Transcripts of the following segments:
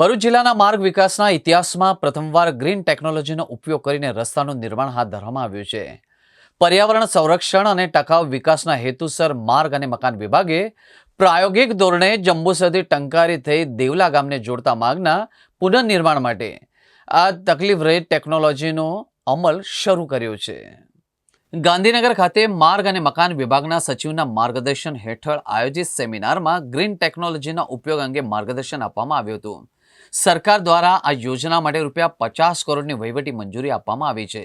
ભરૂચ જિલ્લાના માર્ગ વિકાસના ઇતિહાસમાં પ્રથમવાર ગ્રીન ટેકનોલોજીનો ઉપયોગ કરીને રસ્તાનું નિર્માણ હાથ ધરવામાં આવ્યું છે. પર્યાવરણ સંરક્ષણ અને ટકાઉ વિકાસના હેતુસર માર્ગ અને મકાન વિભાગે પ્રાયોગિક ધોરણે જંબુસરથી ટંકારી થઈ દેવલા ગામને જોડતા માર્ગના પુનઃનિર્માણ માટે આ તકલીફ રહી ટેકનોલોજીનો અમલ શરૂ કર્યો છે. ગાંધીનગર ખાતે માર્ગ અને મકાન વિભાગના સચિવના માર્ગદર્શન હેઠળ આયોજિત સેમિનારમાં ગ્રીન ટેકનોલોજીના ઉપયોગ અંગે માર્ગદર્શન આપવામાં આવ્યું હતું. સરકાર દ્વારા આ યોજના માટે રૂપિયા પચાસ કરોડની વહીવટી મંજૂરી આપવામાં આવી છે.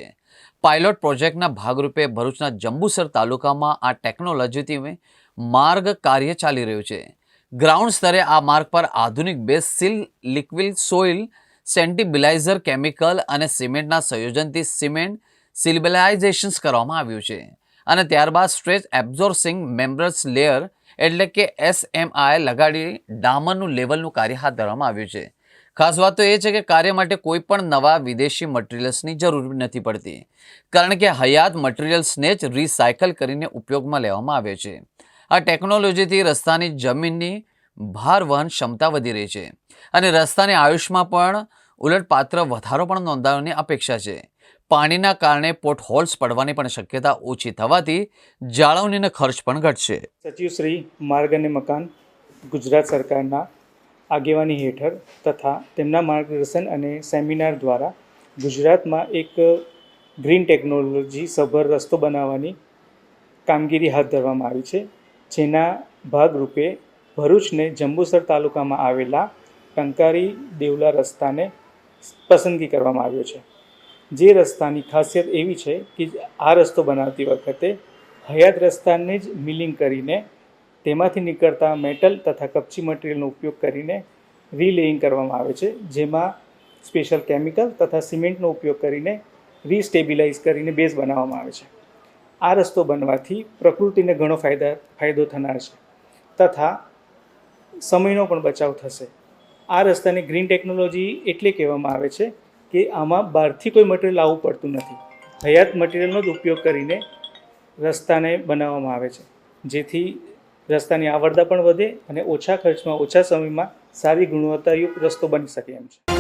પાયલોટ પ્રોજેક્ટના ભાગરૂપે ભરૂચના જંબુસર તાલુકામાં આ ટેકનોલોજીથી માર્ગ કાર્ય ચાલી રહ્યું છે. ગ્રાઉન્ડ સ્તરે આ માર્ગ પર આધુનિક base seal, liquid soil, stabiliser, chemical અને સિમેન્ટના સંયોજનથી સિમેન્ટ સિલિબલાઇઝેશન્સ કરવામાં આવ્યું છે. અને ત્યારબાદ સ્ટ્રેચ એબ્ઝોર્સિંગ મેમ્બ્રસ લેયર એટલે કે એસએમઆઈ લગાડી ડામરનું લેવલનું કાર્ય હાથ ધરવામાં આવ્યું છે. ખાસ વાત તો એ છે કે કાર્ય માટે કોઈ પણ નવા વિદેશી મટીરિયલ્સની જરૂર નથી પડતી. કારણ કે હયાત મટીરિયલ્સને જ રિસાયકલ કરીને ઉપયોગમાં લેવામાં આવે છે. આ ટેકનોલોજીથી રસ્તાની જમીનની ભાર વહન ક્ષમતા વધી રહી છે. અને રસ્તાની આયુષ્યમાં પણ ઉલટપાત્ર વધારો પણ નોંધાવાની અપેક્ષા છે. પાણીના કારણે પોટ હોલ્સ પડવાની પણ શક્યતા ઓછી થવાથી જાળવણીનો ખર્ચ પણ ઘટશે. સચિવ શ્રી, માર્ગ અને મકાન, ગુજરાત સરકારના આગેવાની હેઠળ તથા તેમના માર્ગદર્શન અને સેમિનાર દ્વારા ગુજરાતમાં એક ગ્રીન ટેકનોલોજી સભર રસ્તો બનાવવાની કામગીરી હાથ ધરવામાં આવી છે. જેના ભાગરૂપે ભરૂચને જંબુસર તાલુકામાં આવેલા ટંકારી દેવલા રસ્તાને પસંદગી કરવામાં આવ્યો છે. જે રસ્તાની ખાસિયત એવી છે કે આ રસ્તો બનાવતી વખતે હયાત રસ્તાને જ મિલિંગ કરીને તેમાંથી નીકળતા મેટલ તથા કપચી મટીરિયલનો ઉપયોગ કરીને રીલેઇંગ કરવામાં આવે છે, જેમાં સ્પેશિયલ કેમિકલ તથા સિમેન્ટનો ઉપયોગ કરીને રીસ્ટેબિલાઇઝ કરીને બેઝ બનાવવામાં આવે છે. આ રસ્તો બનવાથી પ્રકૃતિને ઘણો ફાયદા, ફાયદો થનાર છે તથા સમયનો પણ બચાવ થશે. આ રસ્તાને ગ્રીન ટેકનોલોજી એટલે કહેવામાં આવે છે કે આમાં બહારથી કોઈ મટીરિયલ આવવું પડતું નથી. હયાત મટીરિયલનો જ ઉપયોગ કરીને રસ્તાને બનાવવામાં આવે છે. જેથી રસ્તાની આવરદા પણ વધે અને ઓછા ખર્ચમાં, ઓછા સમયમાં સારી ગુણવત્તાયુક્ત રસ્તો બની શકે એમ છે.